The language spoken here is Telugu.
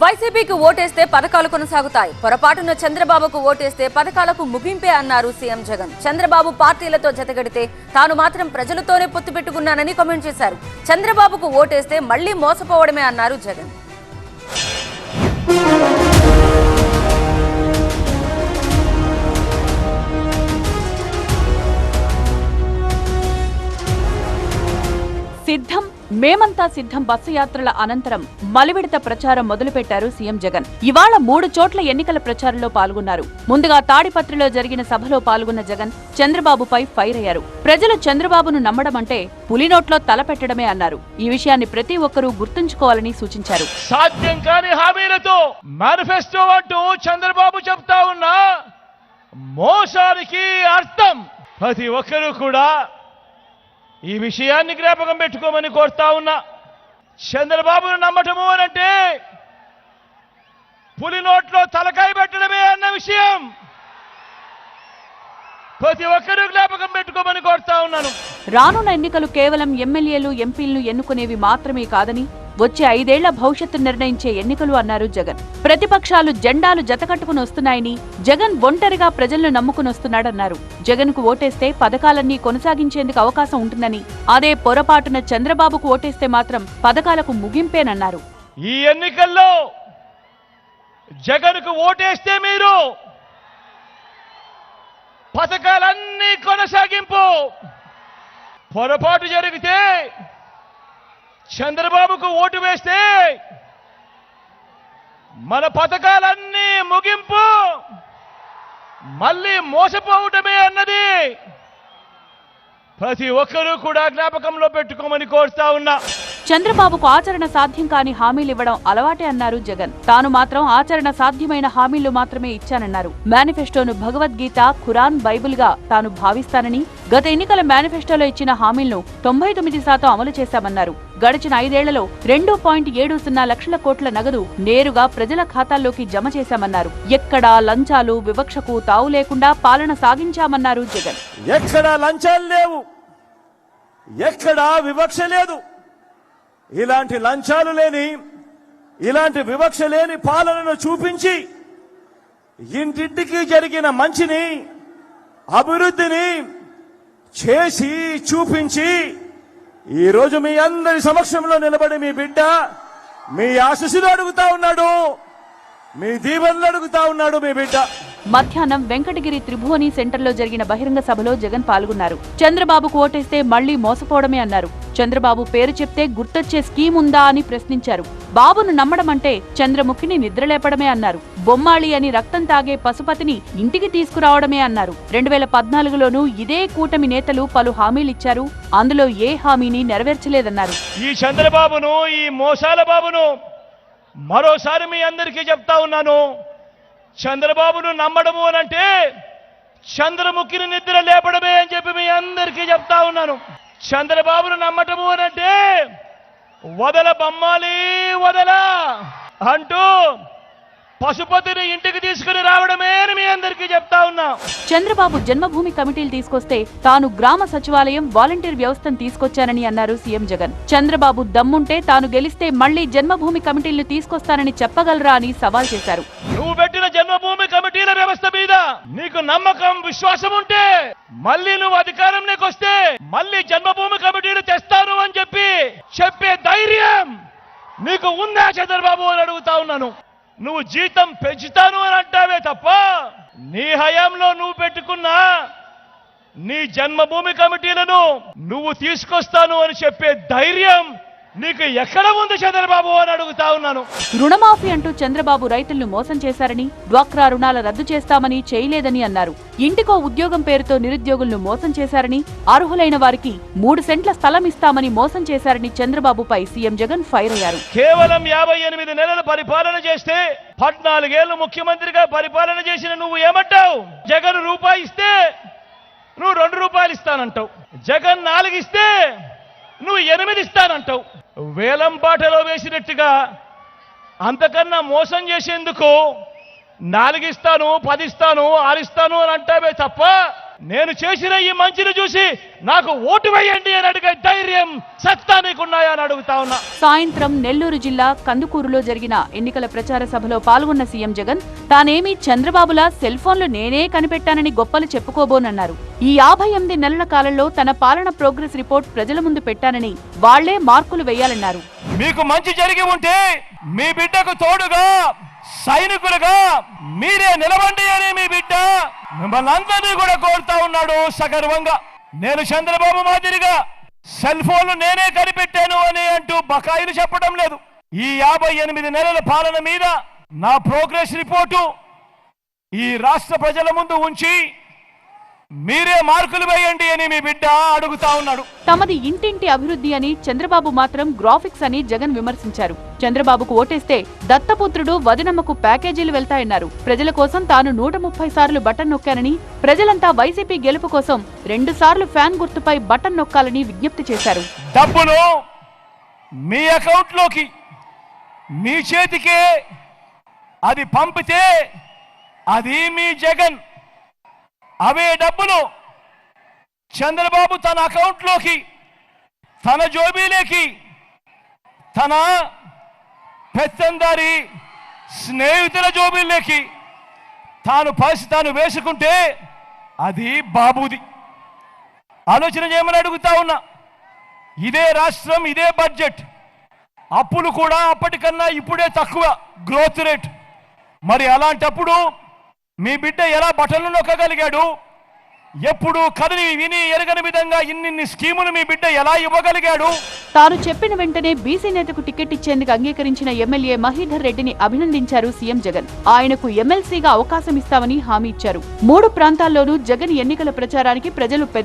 వైసీపీకి ఓటేస్తే పథకాలు కొనసాగుతాయి. పొరపాటున చంద్రబాబుకు ఓటేస్తే పథకాలకు ముగింపే అన్నారు సీఎం జగన్. చంద్రబాబు పార్టీలతో జతగడితే తాను మాత్రం ప్రజలతోనే పొత్తు పెట్టుకున్నానని కామెంట్ చేశారు. చంద్రబాబుకు ఓటేస్తే మళ్ళీ మోసపోవడమే అన్నారు జగన్. సిద్ధం మేమంతా సిద్ధం బస్సు యాత్రల అనంతరం మలివిడత ప్రచారం మొదలుపెట్టారు సీఎం జగన్. ఇవాళ మూడు చోట్ల ఎన్నికల ప్రచారంలో పాల్గొన్నారు. ముందుగా తాడిపత్రిలో జరిగిన సభలో పాల్గొన్న జగన్ చంద్రబాబుపై ఫైర్ అయ్యారు. ప్రజలు చంద్రబాబును నమ్మడం అంటే పులినోట్లో తల పెట్టడమే అన్నారు. ఈ విషయాన్ని ప్రతి ఒక్కరూ గుర్తుంచుకోవాలని సూచించారు. సాధ్యం కాని హామీలతో మేనిఫెస్టో అంటూ చంద్రబాబు చెప్తా ఉన్నా మోసానికి అర్థం ప్రతి ఒక్కరూ కూడా ఈ విషయాన్ని జ్ఞాపకం పెట్టుకోమని కోరుతా ఉన్నా. చంద్రబాబును నమ్మటము అనంటే పులి నోట్లో తలకాయ పెట్టడమే అన్న విషయం. ప్రతి ఒక్కరూ జ్ఞాపకం పెట్టుకోమని కోరుతా ఉన్నాను. రానున్న ఎన్నికలు కేవలం ఎమ్మెల్యేలు ఎంపీలను ఎన్నుకునేవి మాత్రమే కాదని వచ్చే ఐదేళ్ళ భవిష్యత్తు నిర్ణయించే ఎన్నికలు అన్నారు జగన్. ప్రతిపక్షాలు జెండాలు జతకట్టుకుని వస్తున్నాయని జగన్ ఒంటరిగా ప్రజలను నమ్ముకుని వస్తున్నాడన్నారు. జగన్కు ఓటేస్తే పథకాలన్నీ కొనసాగించేందుకు అవకాశం ఉంటుందని అదే పొరపాటున చంద్రబాబుకు ఓటేస్తే మాత్రం పథకాలకు ముగింపేనన్నారు. ఈ ఎన్నికల్లో జగన్కు ఓటేస్తే మీరు పథకాలన్నీ కొనసాగింపు. పొరపాటు జరిగితే చంద్రబాబుకు ఓటు వేస్తే మన పథకాలన్నీ ముగింపు మళ్ళీ మోసపోవటమే అన్నది ప్రతి ఒక్కరూ కూడా జ్ఞాపకంలో పెట్టుకోమని కోరుతా ఉన్నా. చంద్రబాబుకు ఆచరణ సాధ్యం కాని హామీలివ్వడం అలవాటే అన్నారు జగన్. తాను మాత్రం ఆచరణ సాధ్యమైన హామీలు మాత్రమే ఇచ్చానన్నారు. మేనిఫెస్టోను భగవద్గీత ఖురాన్ బైబుల్గా తాను భావిస్తానని గత ఎన్నికల మేనిఫెస్టోలో ఇచ్చిన హామీలను తొంభై తొమ్మిది శాతం అమలు చేశామన్నారు. గడిచిన ఐదేళ్ళలో రెండు పాయింట్ ఏడు సున్నా లక్షల కోట్ల నగదు నేరుగా ప్రజల ఖాతాల్లోకి జమ చేశామన్నారు. ఎక్కడా లంచాలు వివక్షకు తావు లేకుండా పాలన సాగించామన్నారు జగన్. ఎక్కడా లంచాలు లేవు. ఎక్కడా వివక్ష లేదు. ఇలాంటి లంచాలు లేని ఇలాంటి వివక్ష లేని పాలనను చూపించి ఇంటింటికి జరిగిన మంచిని అభివృద్ధిని చేసి చూపించి ఈరోజు మీ అందరి సమక్షంలో నిలబడి మీ బిడ్డ మీ ఆశస్సులు అడుగుతా ఉన్నాడు మీ దీవెనలు అడుగుతా ఉన్నాడు మీ బిడ్డ. మధ్యాహ్నం వెంకటగిరి త్రిభువని సెంటర్లో జరిగిన బహిరంగ సభలో జగన్ పాల్గొన్నారు. చంద్రబాబుకు ఓటేస్తే మళ్ళీ మోసపోవడమే అన్నారు. చంద్రబాబు పేరు చెప్తే గుర్తొచ్చే స్కీమ్ ఉందా అని ప్రశ్నించారు. బాబును నమ్మడం అంటే చంద్రముఖిని నిద్రలేపడమే అన్నారు. బొమ్మాళి అని రక్తం తాగే పశుపతిని ఇంటికి తీసుకురావడమే అన్నారు. రెండు వేల పద్నాలుగులోనూ ఇదే కూటమి నేతలు పలు హామీలిచ్చారు. అందులో ఏ హామీని నెరవేర్చలేదన్నారు. ఈ చంద్రబాబును ఈ మోసాల బాబును మరోసారి మీ అందరికీ చెప్తా ఉన్నాను. చంద్రబాబును నమ్మడము అనంటే చంద్రముఖిని నిద్ర లేపడమే అని చెప్పి మీ అందరికీ చెప్తా ఉన్నాను. చంద్రబాబును నమ్మటము అనంటే వదల బొమ్మాలి వదల అంటూ పశుపతిని ఇంటికి తీసుకుని రావడమే అని మీ అందరికీ చెప్తా ఉన్నా. చంద్రబాబు జన్మభూమి కమిటీలు తీసుకొస్తే తాను గ్రామ సచివాలయం వాలంటీర్ వ్యవస్థను తీసుకొచ్చానని అన్నారు సీఎం జగన్. చంద్రబాబు దమ్ముంటే తాను గెలిస్తే మళ్ళీ జన్మభూమి కమిటీలను తీసుకొస్తానని చెప్పగలరా అని సవాల్ చేశారు. పార్టీల వ్యవస్థ మీద నీకు నమ్మకం విశ్వాసం ఉంటే మళ్ళీ నువ్వు అధికారంలోకి వస్తే మళ్ళీ జన్మభూమి కమిటీలు తెస్తాను అని చెప్పి చెప్పే ధైర్యం నీకు ఉందా చంద్రబాబు అని అడుగుతా ఉన్నాను. నువ్వు జీతం పెంచుతాను అని అంటావే తప్ప నీ హయాంలో నువ్వు పెట్టుకున్న నీ జన్మభూమి కమిటీలను నువ్వు తీసుకొస్తాను అని చెప్పే ధైర్యం నీకు ఎక్కడ ఉంది చంద్రబాబు అని అడుగుతా ఉన్నాను. రుణమాఫీ అంటూ చంద్రబాబు రైతులను మోసం చేశారని డ్వాక్రా రుణాల రద్దు చేస్తామని చేయలేదని అన్నారు. ఇంటికో ఉద్యోగం పేరుతో నిరుద్యోగులను మోసం చేశారని అర్హులైన వారికి మూడు సెంట్ల స్థలం ఇస్తామని మోసం చేశారని చంద్రబాబుపై సీఎం జగన్ ఫైర్ అయ్యారు. కేవలం యాభై ఎనిమిది నెలలు పరిపాలన చేస్తే పద్నాలుగేళ్ళు ముఖ్యమంత్రిగా పరిపాలన చేసిన నువ్వు ఏమంటావు? జగన్ రూపాయి ఇస్తే నువ్వు రెండు రూపాయలు ఇస్తానంటావు. జగన్ నాలుగు ఇస్తే నువ్వు ఎనిమిది ఇస్తానంటావు. వేలం బాటలో వేసినట్టుగా అంతకన్నా మోసం చేసేందుకు నాలుగిస్తాను పదిస్తాను ఆరిస్తాను అని అంటావే తప్ప నేను చేసిన ఈ మంచిని చూసి నాకు ఓటు వేయండి అని అడిగే ధైర్యం సత్తా నీకున్నాయా అని అడుగుతా ఉన్నా. సాయంత్రం నెల్లూరు జిల్లా కందుకూరులో జరిగిన ఎన్నికల ప్రచార సభలో పాల్గొన్న సీఎం జగన్ తానేమీ చంద్రబాబులా సెల్ ఫోన్లు నేనే కనిపెట్టానని గొప్పలు చెప్పుకోబోనన్నారు. ఈ యాభై ఎనిమిది నెలల కాలంలో తన పాలన ప్రోగ్రెస్ రిపోర్ట్ ప్రజల ముందు పెట్టానని వాళ్ళే మార్కులు వేయాలన్నారు. మీకు మంచి జరిగి ఉంటే మీ బిడ్డకు తోడుగా సైనికులుగా మీరే నిలబండి అని మీ బిడ్డ మిమ్మల్ని అందరినీ కూడా కోరుతా ఉన్నాడు సగర్వంగా. నేను చంద్రబాబు మాదిరిగా సెల్ ఫోన్లు నేనే కనిపెట్టాను అని అంటూ బకాయిలు చెప్పడం లేదు. ఈ యాభై ఎనిమిది నెలల పాలన మీద నా ప్రోగ్రెస్ రిపోర్టు ఈ రాష్ట్ర ప్రజల ముందు ఉంచి మీరే మార్కులు వేయండి అని మీ బిడ్డ అడుగుతా ఉన్నాడు. తమది ఇంటింటి అభివృద్ధి అని చంద్రబాబు మాత్రం గ్రాఫిక్స్ అని జగన్ విమర్శించారు. చంద్రబాబుకు ఓటేస్తే దత్తపుత్రుడు వదినమ్మకు ప్యాకేజీలు వెళ్తాయన్నారు. ప్రజల కోసం తాను నూట ముప్పై సార్లు బటన్ నొక్కానని ప్రజలంతా వైసీపీ గెలుపు కోసం రెండు సార్లు ఫ్యాన్ గుర్తుపై బటన్ నొక్కాలని విజ్ఞప్తి చేశారు. డబ్బులు మీ అకౌంట్లోకి మీ చేతికే అది పంపితే అది మీ జగన్. అవే డబ్బులు చంద్రబాబు తన అకౌంట్లోకి తన జోబీలోకి తన పెత్తందారి స్నేహితుల జోబిల్లోకి తాను పరిస్థితి తాను వేసుకుంటే అది బాబుది. ఆలోచన చేయమని అడుగుతా ఉన్నా. ఇదే రాష్ట్రం ఇదే బడ్జెట్. అప్పులు కూడా అప్పటికన్నా ఇప్పుడే తక్కువ గ్రోత్ రేట్. మరి అలాంటప్పుడు మీ బిడ్డ ఎలా బటన్లు నొక్కగలిగాడు? ఎప్పుడు కదిలి విని ఎరగని విధంగా ఇన్నిన్ని స్కీములు మీ బిడ్డ ఎలా ఇవ్వగలిగాడు? తాను చెప్పిన వెంటనే బీసీ నేతకు టికెట్ ఇచ్చేందుకు అంగీకరించిన ఎమ్మెల్యే మహీధర్ రెడ్డిని అభినందించారు సీఎం జగన్. ఆయనకు ఎమ్మెల్సీగా అవకాశం ఇస్తామని హామీ ఇచ్చారు. మూడు ప్రాంతాల్లోనూ జగన్ ఎన్నికల ప్రచారానికి ప్రజలు పెద్ద